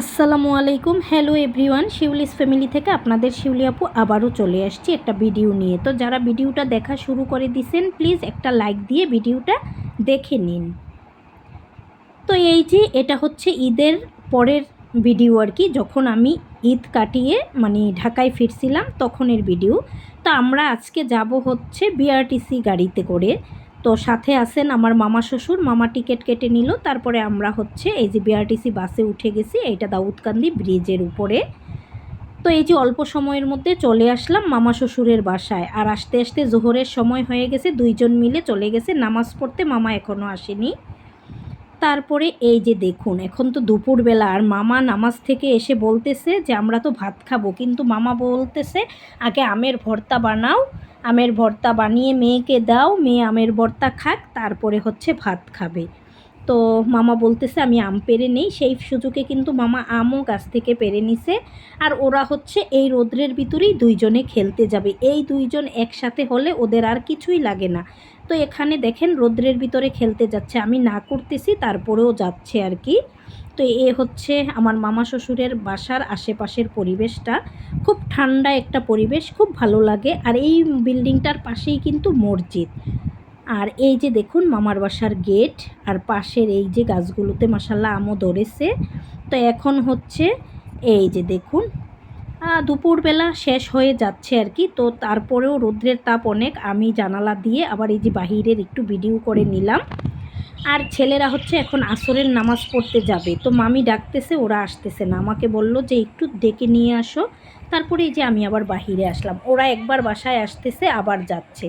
আসসালামু আলাইকুম। Hello everyone Shiuli's family থেকে আপনাদের শিউলি আপু আবারও চলে আসছি একটা ভিডিও নিয়ে। তো যারা ভিডিওটা দেখা শুরু করে দিছেন প্লিজ একটা লাইক দিয়ে ভিডিওটা দেখে নিন। তো এই যে এটা হচ্ছে ঈদের পরের ভিডিও আর কি, যখন আমি ঈদ কাটিয়ে মানে ঢাকায় ফিরছিলাম তখনের ভিডিও তো আমরা আজকে যাব হচ্ছে বিআরটিসি গাড়িতে করে। তো সাথে আছেন আমার মামা শ্বশুর। মামা টিকিট কেটে নিল। তারপরে আমরা হচ্ছে এই যে বিআরটিসি বাসে উঠে গেছি, এইটা দাউদকান্দি ব্রিজের উপরে। তো এই যে অল্প সময়ের মধ্যে চলে আসলাম মামা শ্বশুরের বাসায়। আর আসতে আসতে জোহরের সময় হয়ে গেছে, দুইজন মিলে চলে গেছে। নামাজ পড়তে মামা এখনও আসেনি। তারপরে এই যে দেখুন, এখন তো দুপুরবেলা। আর মামা নামাজ থেকে এসে বলতেছে যে, আমরা তো ভাত খাব। কিন্তু মামা বলতেছে, আগে আমের ভর্তা বানাও আমের ভর্তা বানিয়ে মেয়েকে দাও, মেয়ে আমের ভর্তা খাক, তারপরে হচ্ছে ভাত খাবে। তো মামা বলতেছে, আমি আম পেরে নেই। সেই সুযোগে কিন্তু মামা আমও গাছ থেকে পেরে নিছে। আর ওরা হচ্ছে এই রোদ্রের ভিতরেই দুইজনে খেলতে যাবে। এই দুইজন একসাথে হলে ওদের আর কিছুই লাগে না। তো এখানে দেখেন রোদ্রের ভিতরে খেলতে যাচ্ছে। আমি না করতেছি, তারপরেও যাচ্ছে আর কি। তো এ হচ্ছে আমার মামা শ্বশুরের বাসার আশেপাশের পরিবেশটা। খুব ঠান্ডা একটা পরিবেশ, খুব ভালো লাগে। আর এই বিল্ডিংটার পাশেই কিন্তু মসজিদ। আর এই যে দেখুন মামার বাসার গেট, আর পাশের এই যে গাছগুলোতে মাসাল্লাহ আমও ধরেছে। তো এখন হচ্ছে এই যে দেখুন দুপুরবেলা শেষ হয়ে যাচ্ছে আর কি। তো তারপরেও রৌদ্রের তাপ অনেক। আমি জানালা দিয়ে আবার এই যে বাহিরের একটু ভিডিও করে নিলাম। আর ছেলেরা হচ্ছে এখন আসরের নামাজ পড়তে যাবে। তো মামি ডাকতেছে, ওরা আসতেছে না। আমাকে বলল যে, একটু ডেকে নিয়ে আসো। তারপরে এই যে আমি আবার বাহিরে আসলাম। ওরা একবার বাসায় আসতেছে, আবার যাচ্ছে।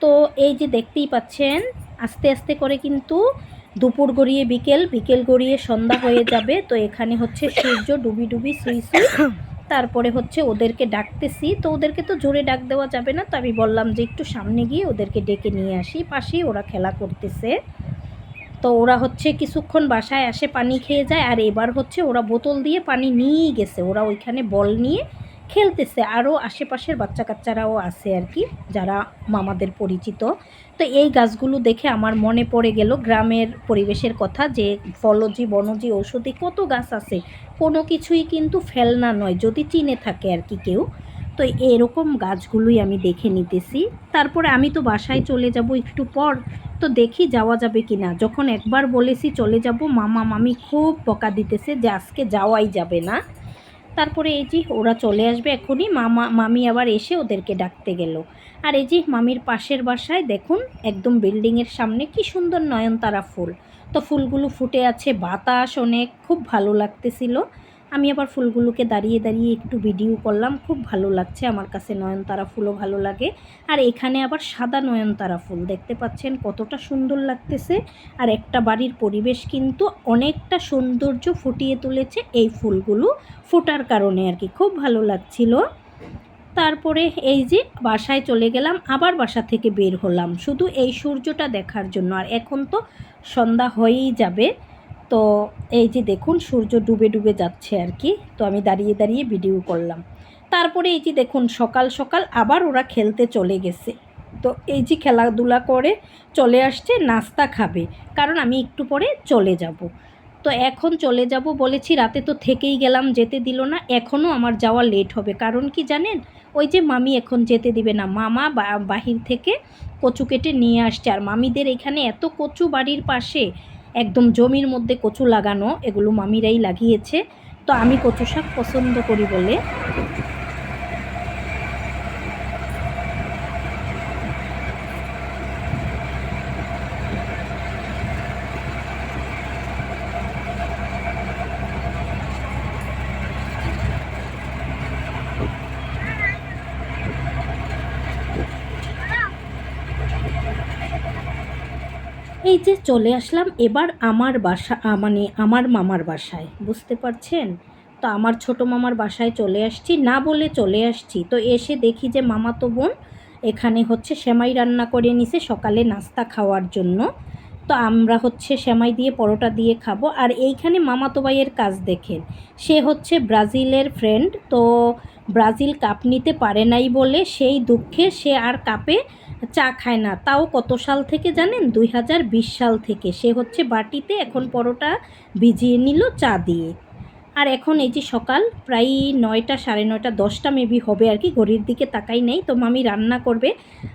তো এই যে দেখতেই পাচ্ছেন, আস্তে আস্তে করে কিন্তু দুপুর গড়িয়ে বিকেল বিকেল গড়িয়ে সন্ধ্যা হয়ে যাবে। তো এখানে হচ্ছে সূর্য ডুবি ডুবি সুই সুই তারপরে হচ্ছে ওদেরকে ডাকতেছি। তো ওদেরকে তো জোরে ডাক দেওয়া যাবে না। তো আমি বললাম যে, একটু সামনে গিয়ে ওদেরকে ডেকে নিয়ে আসি। পাশেই ওরা খেলা করতেছে। তো ওরা হচ্ছে কিছুক্ষণ বাসায় আসে পানি খেয়ে যায় আর এবার হচ্ছে ওরা বোতল দিয়ে পানি নিয়েই গেছে। ওরা ওইখানে বল নিয়ে খেলতেছে। আরও আশেপাশের বাচ্চা কাচ্চারাও আছে আর কি, যারা মামাদের পরিচিত। তো এই গাছগুলো দেখে আমার মনে পড়ে গেল গ্রামের পরিবেশের কথা যে ফলজি, বনজি, ঔষধি কত গাছ আছে। কোনো কিছুই কিন্তু ফেলনা নয়, যদি চিনে থাকে আর কি কেউ। তো এরকম গাছগুলোই আমি দেখে নিতেছি। তারপরে আমি তো বাসায় চলে যাব একটু পর, তো দেখি যাওয়া যাবে কি না যখন একবার বলেছি চলে যাব, মামা মামি খুব বকা দিতেছে যে আজকে যাওয়াই যাবে না। তারপরে এই যে ওরা চলে আসবে এখনই, মামা মামি আবার এসে ওদেরকে ডাকতে গেল। আর এই যে মামির পাশের বাসায় দেখুন, একদম বিল্ডিংয়ের সামনে কি সুন্দর নয়নতারা ফুল। তো ফুলগুলো ফুটে আছে বাতাস অনেক, খুব ভালো লাগতেছিল। আমি আবার ফুলগুলোকে দাঁড়িয়ে দাঁড়িয়ে একটু ভিডিও করলাম। খুব ভালো লাগছে আমার কাছে নয়নতারা ফুলও ভালো লাগে। আর এখানে আবার সাদা নয়নতারা ফুল, দেখতে পাচ্ছেন কতটা সুন্দর লাগতেছে। আর একটা বাড়ির পরিবেশ কিন্তু অনেকটা সৌন্দর্য ফুটিয়ে তুলেছে এই ফুলগুলো ফোটার কারণে আর কি। খুব ভালো লাগছিল। তারপরে এই যে বাসায় চলে গেলাম, আবার বাসা থেকে বের হলাম। শুধু এই সূর্যটা দেখার জন্য। আর এখন তো সন্ধ্যা হয়েই যাবে। তো এই যে দেখুন, সূর্য ডুবে ডুবে যাচ্ছে আর কি। তো আমি দাঁড়িয়ে দাঁড়িয়ে ভিডিও করলাম। তারপরে এই যে দেখুন, সকাল সকাল আবার ওরা খেলতে চলে গেছে। তো এই যে খেলাধুলা করে চলে আসছে, নাস্তা খাবে। কারণ আমি একটু পরে চলে যাব। তো এখন চলে যাব বলেছি, রাতে তো থেকেই গেলাম, যেতে দিল না। এখনও আমার যাওয়া লেট হবে। কারণ কি জানেন? ওই যে মামি এখন যেতে দিবে না। মামা বাহির থেকে কচু কেটে নিয়ে আসছে। আর মামিদের এখানে এত কচু বাড়ির পাশে একদম জমির মধ্যে কচু লাগানো, এগুলো মামিরাই লাগিয়েছে। তো আমি কচু শাক পছন্দ করি বলে। যে চলে আসলাম এবার আমার বাসা মানে আমার মামার বাসায়, বুঝতে পারছেন? তো আমার ছোট মামার বাসায় চলে আসছি, না বলে চলে আসছি। তো এসে দেখি যে মামা তো বোন এখানে হচ্ছে সেমাই রান্না করে নিছে সকালে নাস্তা খাওয়ার জন্য। তো আমরা হচ্ছে সেমাই দিয়ে, পরোটা দিয়ে খাব। আর এইখানে মামাতো ভাইয়ের কাজ দেখেন, সে হচ্ছে ব্রাজিলের ফ্রেন্ড তো ব্রাজিল কাপ নিতে পারে নাই বলে সেই দুঃখে সে আর কাপে চা খায় না। তাও কত সাল থেকে জানেন? দুই হাজার বিশ সাল থেকে। সে হচ্ছে বাটিতে এখন পরোটা ভিজিয়ে নিল চা দিয়ে। আর এখন এই যে সকাল, প্রায় নয়টা, সাড়ে নয়টা, দশটা মেবি হবে আর কি। ঘড়ির দিকে তাকাই নেই। তো মামি রান্না করবে।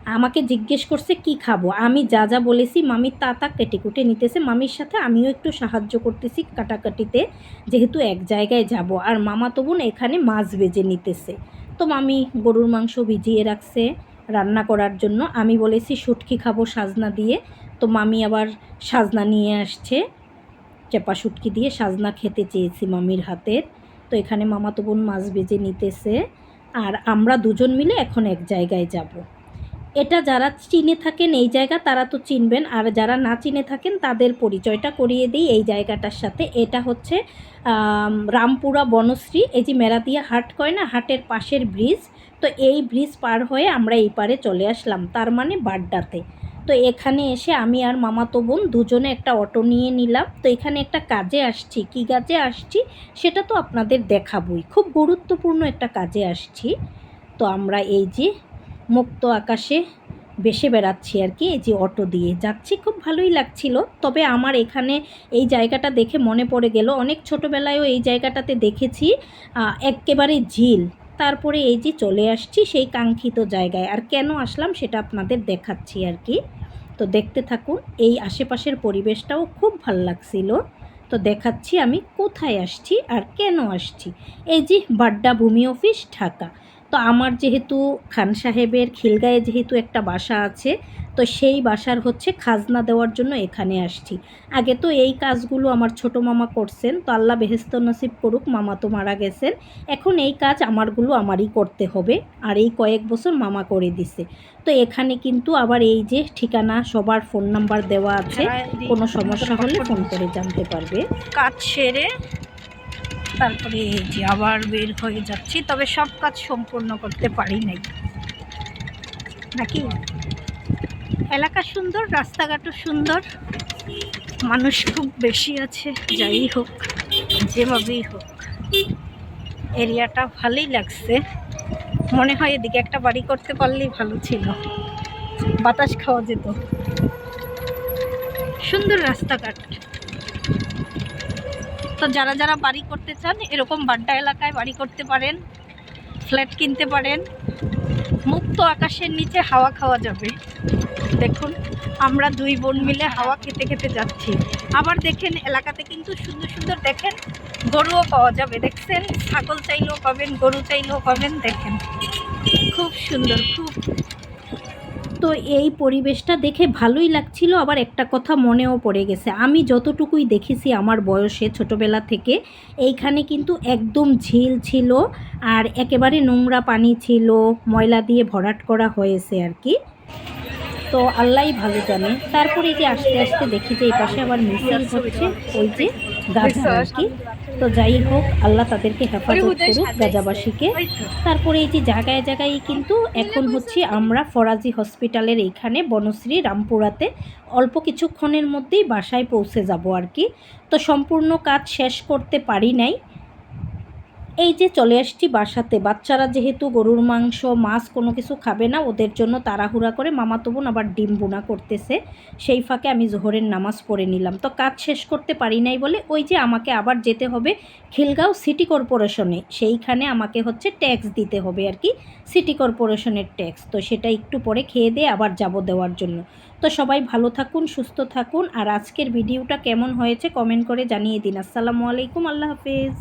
আমাকে জিজ্ঞেস করছে, কি খাব? আমি যা যা বলেছি, মামি তা তা কেটে কুটে নিতেছে। মামির সাথে আমিও একটু সাহায্য করতেছি কাটাকাটিতে, যেহেতু এক জায়গায় যাব। আর মামা তো বোন এখানে মাছ বেজে নিতেছে। তো মামি গরুর মাংস ভিজিয়ে রাখছে। রান্না করার জন্য। আমি বলেছি, শুটকি খাব সাজনা দিয়ে। তো মামি আবার সাজনা নিয়ে আসছে। চেপা শুটকি দিয়ে সাজনা খেতে চেয়েছি মামির হাতের। তো এখানে মামাতো বোন মাছ বেজে নিতেছে। আর আমরা দুজন মিলে এখন এক জায়গায় যাব। এটা যারা চিনে থাকেন এই জায়গা, তারা তো চিনবেন। আর যারা না চিনে থাকেন, তাদের পরিচয়টা করিয়ে দিই এই জায়গাটার সাথে। এটা হচ্ছে রামপুরা বনশ্রী, এই যে মেরাদিয়া হাট কয় না, হাটের পাশের ব্রিজ। তো এই ব্রিজ পার হয়ে আমরা এই পারে চলে আসলাম, তার মানে বাড্ডাতে। তো এখানে এসে আমি আর মামাতো বোন দুজনে একটা অটো নিয়ে নিলাম। তো এখানে একটা কাজে আসছি। কি কাজে আসছি? সেটা তো আপনাদের দেখাবই। খুব গুরুত্বপূর্ণ একটা কাজে আসছি। তো আমরা এই যে মুক্ত আকাশে বেসে বেড়াচ্ছি আর কি এই যে অটো দিয়ে। যাচ্ছি খুব ভালোই লাগছিল তবে আমার এখানে এই জায়গাটা দেখে মনে পড়ে গেল। অনেক ছোটোবেলায়ও এই জায়গাটাতে দেখেছি আহ, এক্কেবারে ঝিল। তারপরে এই যে চলে আসছি সেই কাঙ্ক্ষিত জায়গায়। আর কেন আসলাম সেটা আপনাদের দেখাচ্ছি আর কি। তো দেখতে থাকুন এই আশেপাশের পরিবেশটাও খুব ভালো লাগছিল। তো দেখাচ্ছি আমি কোথায় আসছি আর কেন আসছি। এই যে বাড্ডা ভূমি অফিস ঢাকা। তো আমার যেহেতু খান সাহেবের খিলগায়ে যেহেতু একটা বাসা আছে তো সেই বাসার হচ্ছে খাজনা দেওয়ার জন্য এখানে আসছি। আগে তো এই কাজগুলো আমার ছোট মামা করছেন তো আল্লাহ বেহেস্ত নসিব করুক মামা তো মারা গেছেন। এখন এই কাজ আমারগুলো আমারই করতে হবে আর এই কয়েক বছর মামা করে দিছে। তো এখানে কিন্তু আবার এই যে ঠিকানা সবার ফোন নাম্বার দেওয়া আছে কোনো সমস্যা হলে ফোন করে জানতে পারবে। কাজ সেরে তারপরে এই যে আবার বের হয়ে যাচ্ছি, তবে সব কাজ সম্পূর্ণ করতে পারি নাই। নাকি? এলাকা সুন্দর, রাস্তাঘাটও সুন্দর, মানুষ খুব বেশি আছে, যাই হোক, যেভাবেই হোক। এরিয়াটা ভালোই লাগছে। মনে হয় এদিকে একটা বাড়ি করতে পারলেই ভালো ছিল। বাতাস খাওয়া যেত। সুন্দর রাস্তাঘাট। তো যারা যারা বাড়ি করতে চান, এরকম বাড্ডা এলাকায় বাড়ি করতে পারেন, ফ্ল্যাট কিনতে পারেন, মুক্ত আকাশের নিচে হাওয়া খাওয়া যাবে। দেখুন, আমরা দুই বোন মিলে হাওয়া খেতে খেতে যাচ্ছি। আবার দেখেন, এলাকাতে কিন্তু সুন্দর সুন্দর দেখেন, গরুও পাওয়া যাবে। দেখছেন, ছাগল চাইলেও পাবেন, গরু চাইলেও পাবেন, দেখেন। খুব সুন্দর, খুব তো এই পরিবেশটা দেখে ভালোই লাগছিল। আবার একটা কথা মনেও পড়ে গেছে। আমি যতটুকুই দেখেছি আমার বয়সে ছোটবেলা থেকে, এইখানে কিন্তু একদম ঝিল ছিল আর একেবারে নোংরা পানি ছিল, ময়লা দিয়ে ভরাট করা হয়েছে আর কি। তো আল্লাহই ভালো জানে। তারপরে এই যে আস্তে আস্তে দেখি যে এই পাশে আবার মিছিল হচ্ছে ওই যে গাজা আর কি। তো যাই হোক আল্লাহ তাদেরকে হেফাজত করুক গাজাবাসীকে। তারপরে এই যে জায়গায় জায়গায় কিন্তু এখন হচ্ছে আমরা ফরাজি হসপিটালের এইখানে বনশ্রী রামপুরাতে অল্প কিছুক্ষণের মধ্যেই বাসায় পৌঁছে যাব আর কি। তো সম্পূর্ণ কাজ শেষ করতে পারি নাই। এই যে চলে আসছি বাসাতে, বাচ্চারা যেহেতু গরুর মাংস, মাছ কোনো কিছু খাবে না, ওদের জন্য তাড়াহুড়া করে মামাতো বোন আবার ডিম বোনা করতেছে। সেই ফাঁকে আমি জোহরের নামাজ পড়ে নিলাম। তো কাজ শেষ করতে পারি নাই বলে ওই যে আমাকে আবার যেতে হবে খিলগাঁও সিটি কর্পোরেশনে। সেইখানে আমাকে হচ্ছে ট্যাক্স দিতে হবে আর কি, সিটি কর্পোরেশনের ট্যাক্স। তো সেটা একটু পরে খেয়ে দিয়ে আবার যাব দেওয়ার জন্য। তো সবাই ভালো থাকুন, সুস্থ থাকুন। আর আজকের ভিডিওটা কেমন হয়েছে কমেন্ট করে জানিয়ে দিন। আসসালামু আলাইকুম, আল্লাহ হাফেজ।